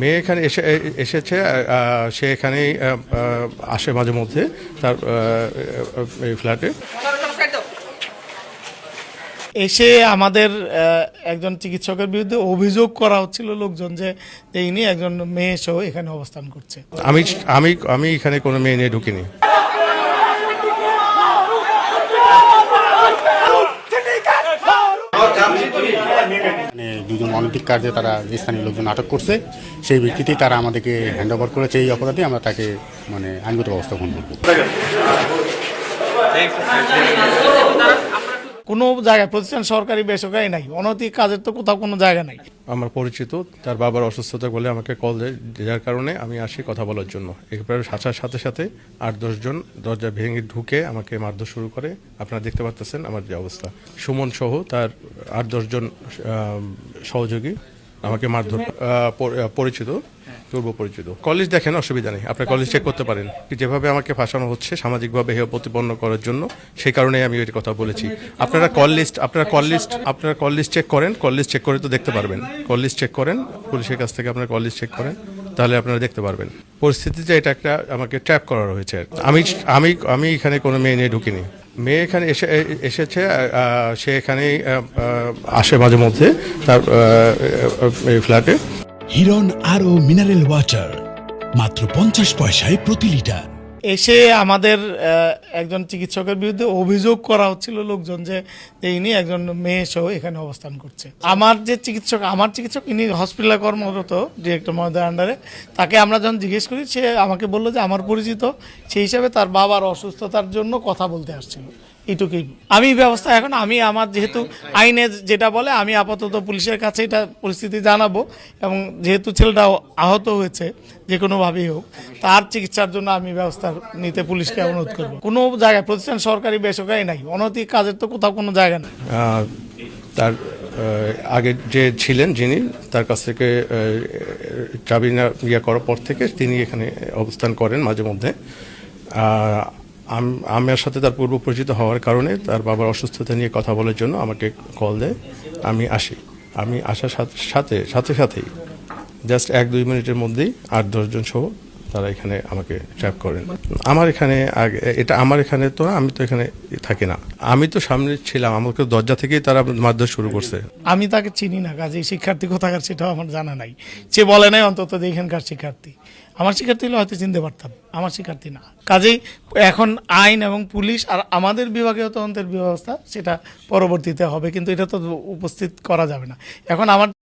মেয়ে এখানে এসে এসেছে সে এখানেই আসে মাঝে মধ্যে তার এই ফ্ল্যাটে এসে আমাদের একজন চিকিৎসকের বিরুদ্ধে অভিযোগ করা হচ্ছিল লোকজন যে যে ইনি একজন মেয়ে সহ এখানে অবস্থান করছে। আমি আমি আমি এখানে কোনো মেয়ে নিয়ে ঢুকিনি। দুজন অলিম্পিক কার্যে তারা স্থানীয় লোকজন আটক করছে। সেই ভিত্তিতেই তারা আমাদেরকে হ্যান্ড ওভার করেছে এই অপরাধে। আমরা তাকে মানে আইনগত ব্যবস্থা গ্রহণ করব। কোনো জায়গায়, প্রতিষ্ঠান সরকারি বেসরকারি নাই। অনৈতিক কাজের তো কোথাও কোনো জায়গা নাই। আমার পরিচিত, তার বাবার অসুস্থতা বলে আমাকে কল দেয় যার কারণে আমি আসি কথা বলার জন্য। এরপরে আসার সাথে সাথে আট দশজন দরজা ভেঙে ঢুকে আমাকে মারধর শুরু করে। আপনারা দেখতে পাচ্ছেন আমার যে অবস্থা। সুমন সহ তার আট দশজন সহযোগী আমাকে মারধর পরিচিত। পূর্ব পরিচিত। কলেজ দেখেন অসুবিধা নেই। আপনার কলেজ চেক করতে পারেন। যেভাবে আমাকে ফাঁসানো হচ্ছে সামাজিকভাবে হেয় প্রতিপন্ন করার জন্য সেই কারণেই আমি ওই কথা বলেছি। আপনারা কল লিস্ট আপনারা কল লিস্ট আপনারা কল লিস্ট চেক করেন কল লিস্ট চেক করে তো দেখতে পারবেন। কল লিস্ট চেক করেন পুলিশের কাছ থেকে আপনারা কল লিস্ট চেক করেন তাহলে আপনারা দেখতে পারবেন। পরিস্থিতিতে এটা একটা আমাকে ট্র্যাপ করা হয়েছে। আমি আমি আমি এখানে কোনো মেয়ে নিয়ে ঢুকিনি। মেয়ে এখানে এসে এসেছে সে আহ, আসে মাঝে মধ্যে তার ফ্ল্যাটে হিরন আরও মিনারেল ওয়াটার মাত্র পঞ্চাশ পয়সায় প্রতি লিটার এসে আমাদের একজন চিকিৎসকের বিরুদ্ধে অভিযোগ করা হচ্ছিল লোকজন যে ইনি একজন মেয়ে সহ এখানে অবস্থান করছে। আমার যে চিকিৎসক, আমার চিকিৎসক, ইনি হসপিটালে কর্মরত ডিরেক্টর মহোদয়ের আন্ডারে তাকে আমরা যখন জিজ্ঞেস করি, সে আমাকে বলল যে, আমার পরিচিত। সেই হিসাবে তার বাবার অসুস্থতার জন্য কথা বলতে আসছিল। এইটুকুই আমি ব্যবস্থা এখন আমি আমার যেহেতু আইনে যেটা বলে আমি আপাতত পুলিশের কাছে এটা পরিস্থিতি জানাব এবং যেহেতু ছেলেটা আহত হয়েছে যে কোনোভাবেই হোক তার চিকিৎসার জন্য আমি ব্যবস্থা নিতে পুলিশকে অনুরোধ করব। কোনো জায়গায় প্রতিষ্ঠান সরকারি বেসরকারি নাই। অনৈতিক কাজের তো কোথাও কোনো জায়গা নেই। তার আগে যে ছিলেন যিনি তার কাছ থেকে চাবি ইয়ে করার পর থেকে তিনি এখানে অবস্থান করেন মাঝে মধ্যে। আমার সাথে তার পূর্ব পরিচিত হওয়ার কারণে তার বাবার অসুস্থতা নিয়ে কথা বলার জন্য আমাকে কল দেয়। আমি আসি। আমি আসার সাথে সাথে সাথে, সাথেই জাস্ট এক দুই মিনিটের মধ্যেই আট দশজন সহ তারা এখানে আমাকে ট্র্যাপ করেন। আমার এখানে আগে, এটা আমার এখানে তো আমি তো এখানে থাকি না। আমি তো সামনে ছিলাম, আমাকে দরজা থেকেই তারা মারধর শুরু করছে। আমি তাকে চিনি না, কাজে শিক্ষার্থী কোথাকার সেটাও আমার জানা নাই। সে বলে নাই অন্তত যে এখানকার শিক্ষার্থী। আমার শিক্ষার্থী হলে হয়তো চিনতে পারতাম, আমার শিক্ষার্থী না। কাজেই এখন আইন এবং পুলিশ আর আমাদের বিভাগীয় তদন্তের ব্যবস্থা সেটা পরবর্তীতে হবে, কিন্তু এটা তো উপস্থিত করা যাবে না। এখন আমার